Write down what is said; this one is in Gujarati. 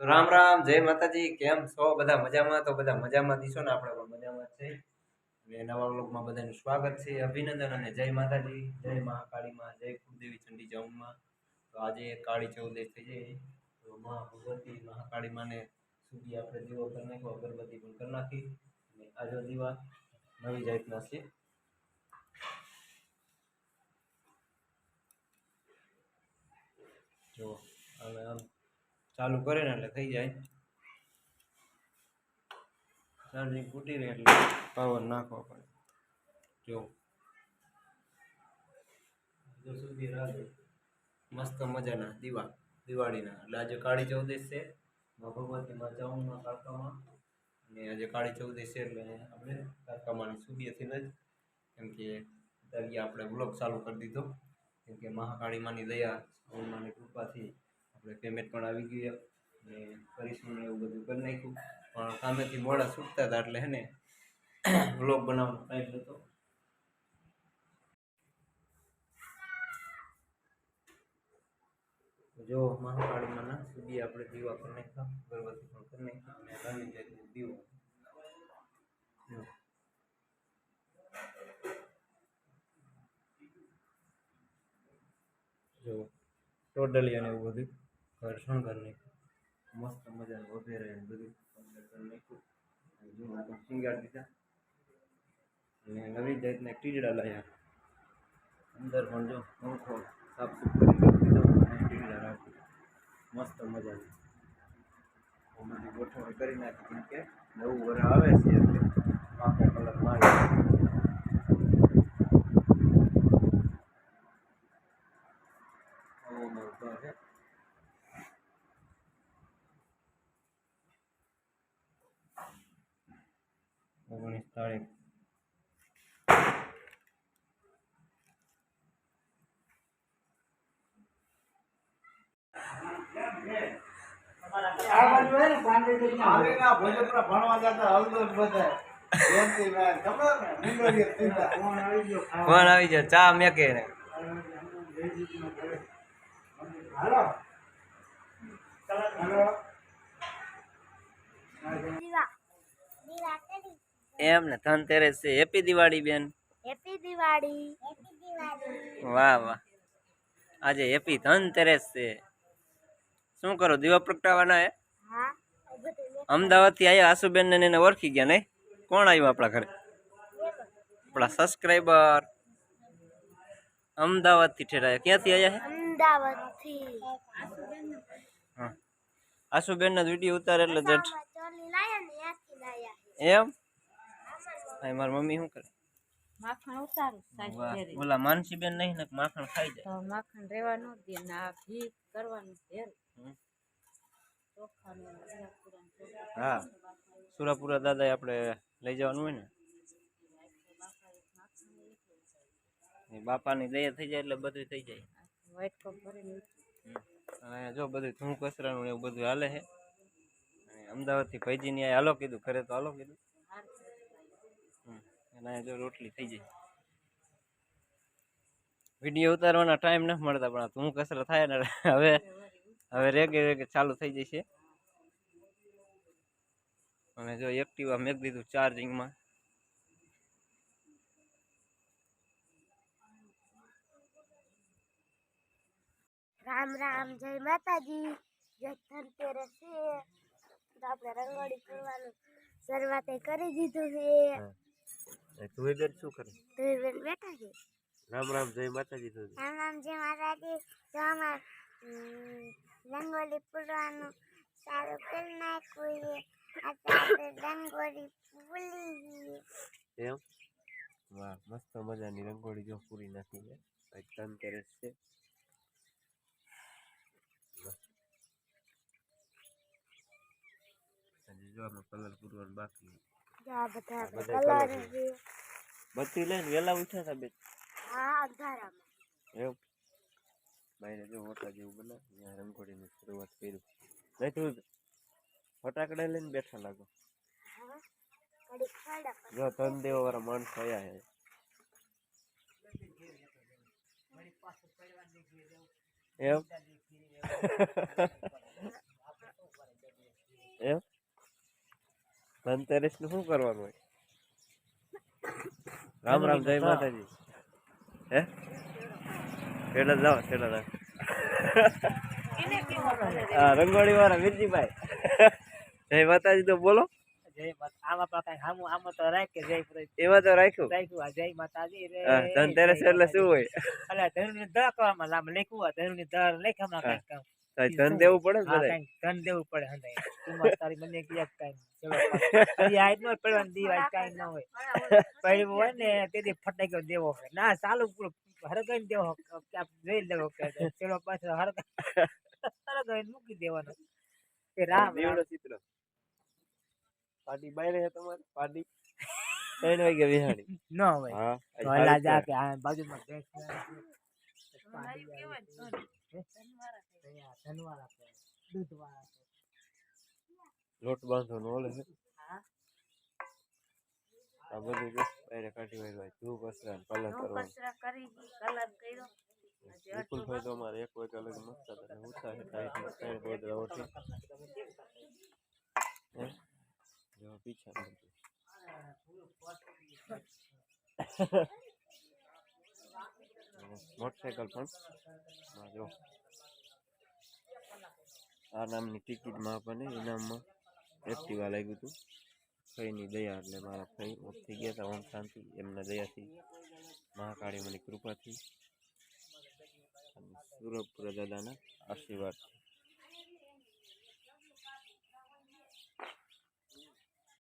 રામ રામ, જય માતાજી, કેમ છો? બધા મજામાં? તો બધા મજામાં દીશો ને આપણે પણ મજામાં છે. અને નવા લોકમાં બધાનું સ્વાગત છે, અભિનંદન અને જય માતાજી. જય મહાકાળીમાં જય કુળદેવી ચંડી જમમાં તો આજે કાળી ચૌદશ થઈ જાય તો મા ભગવતી મહાકાળી માને સુધી આપણે દીવો કરી નાખ્યો, અગરબત્તી પણ કરી નાખી. અને આજો દીવા નવી જાતના છે. જો હવે આમ ચાલુ કરે ને એટલે થઈ જાય. ચાર્જિંગ ફૂટી રહે એટલે પાવર નાખવો પડે. જો. મસ્ત મજાના દીવા, દિવાળીના. એટલે આજે કાળી ચૌદશ છે. ભગવતીમાં ચૌદમાં કાકામાં અને આજે કાળી ચૌદશ છે એટલે આપણે કાકામાની સૂર્યથી જ કેમ કે અત્યારે આપણે બ્લોગ ચાલુ કરી દીધો. કેમ કે મહાકાળીમાંની દયા માની કૃપાથી આપણે પેમેન્ટ પણ આવી ગયું અને કરીશું એવું બધું કરી નાખ્યું. પણ સામેથી મોડા છૂટતા હતા એટલે હેને વ્લોગ બનાવવાનો ટાઈમ નહોતો જો મહાકાળીમાંના સુધી આપણે દીવા કરી નાખ્યા. અગરબત્તી પણ કરી નાખ્યા અને જાતનું દીવો. જો ટોટલી અને એવું બધું. ઘર શણગાર નાખ્યું મસ્ત મજાનું વગેરે ને બધું કમ્પ્લીટ કરી નાખ્યું અને જો આ તો શિંગાર દીધા અને નવી જાતના ટીજડા લાવ્યા અંદર પણ જો પંખો સાફ સુફ કરી દીધો અને ટીજડા રાખી મસ્ત મજાનું બહુ બધી ગોઠવણી કરી નાખી કેમ કે નવું વર આવે છે એટલે પાકો કલર મારી આવો મળતો છે ફોન આવી ગયો ચા મેકે ને. હાલો. હાલો. દીવા. દીવા કરી એમ ને ધનતેરસ છે. હેપી દિવાળી બેન. હેપી દિવાળી. વાહ વાહ. આજે હેપી ધનતેરસ છે. શું કરો દીવા પ્રગટાવાના હે? અમદાવાદથી આવ્યા આસુબેન ને એને ઓળખી ગયા નહીં? કોણ આવ્યું આપણા ઘરે? આપણા સબસ્ક્રાઈબર અમદાવાદથી ઠેરાયા. ક્યાંથી આવ્યા હે? અમદાવાદથી. આસુબેન આસુબેનનો વીડિયો ઉતારે એટલે જટ. ને એમ? હા મારી મમ્મી શું કરે? માખણ ઉતારું સાંજ ઓલા માનસી માનસીબેન નહીં ને માખણ ખાઈ જાય. તો માખણ રેવા ન દે ને આ ઘી કરવાનું ચોખા. હા સુરાપુરા દાદા આપણે લઈ જવાનું હોય ને? બાપાની દયા થઈ જાય એટલે બધું થઈ જાય. અહીંયા જો બધું ધૂમ કચરાનું એવું બધું હાલે છે. અમદાવાદથી અહીંયા હાલો કીધું ઘરે તો હાલો કીધું. અને જો રોટલી થઈ જાય. વીડિયો ઉતારવાના ટાઈમ નથી મળતા પણ આ કસરત થાય ને હવે હવે રેગે રેગે ચાલુ થઈ જશે. અને જો એક્ટિવા મેક દીધું ચાર્જિંગમાં રામ રામ જય માતાજી. જય ધનતેરસ છે તો આપણે રંગોળી કરવાનું શરૂઆત કરી દીધું છે. તું બેન શું કરે? તો બેન બેઠા છે? રામ રામ જય માતાજી તો. રામ રામ જય માતાજી. જો અમાર રંગોલી પૂરવાનું સારું કરી નાખ્યું અત્યારે રંગોળી પૂરી એમ? વાહ મસ્ત મજાની રંગોળી જો પૂરી નાખી છે. આજ ધનતેરસ છે. હજી જો આમાં કલર પૂરવાનું બાકી આ બધા કલર છે. બત્તી લઈને વેલા ઉઠ્યા હતા બે. હા અંધારામાં. એમ. બાઈને જો હોટલા જેવું બનાવ. ત્યાં રંગોળીની શરૂઆત કરી. નહીં તું ફટાકડા લઈને બેઠા લાગો. હા કડી ખાડા જો ધન દેવા વાળા માણસો આયા હે એમ એમ ધનતેરસનું શું કરવાનું હોય? રામ રામ જય માતાજી. હે? પેલા જાઓ જાઓ હા રંગોળી વાળા વીરજીભાઈ. જય માતાજી તો બોલો. જય માતા આમાં તો રાખ જય પ્રભુ. એમાં તો રાખ્યું? જય માતાજી ધનતેરસ એટલે શું હોય? અલા ધનુની દર કરવામાં લાંબ લેખું આ દર લેખામાં ધન દેવું પડે ને હા ધન દેવું પડે હંધાય. તું તારી મને ક્યાંક કઈ ચલો ઈ આજ નો પડવાનું દીવાય કાઈ ન હોય. પડ્યું હોય ને તેથી ફટાક્યો દેવો હોય. ના ચાલુ પૂરો. હરગાઈ દેવો જોઈ લેવો કે ચલો પાછો હરગાઈ હરગાઈ મૂકી દેવાનો. કે રામ દેવડો ચિત્ર. પાર્ટી બાય રહે તમારે? પાર્ટી ત્રણ વાગે વિહાડી ન હોય. હા આજ સારું જા. કે આ બાજુમાં ભેંસ ધનવાળા દૂધવાળા. લોટ બાંધો નો છે હા. આ બધું જો બાયરે કાઢી ભાઈ ધૂપ અસરા કલર કરવાનો. અસરા કરી કલર કર્યો. બિલકુલ ભાઈ તો અમારે એક વાગે અલગ મસ્ત હતા ઉઠા છે ટાઈટ ત્રણ ગોદડા ઓઠી હે? જો પીછા બધું મોટરસાયકલ પણ? જો. આ નામની ટિકિટમાં આપણને ઇનામમાં એક્ટિવા લાગ્યું હતું. ફઈની દયા એટલે મારા ફઈ મોત થઈ ગયા હતા, ઓમ શાંતિ, એમના દયાથી, મહાકાળી મની કૃપાથી. સુરભપુરા દાદાના આશીર્વાદથી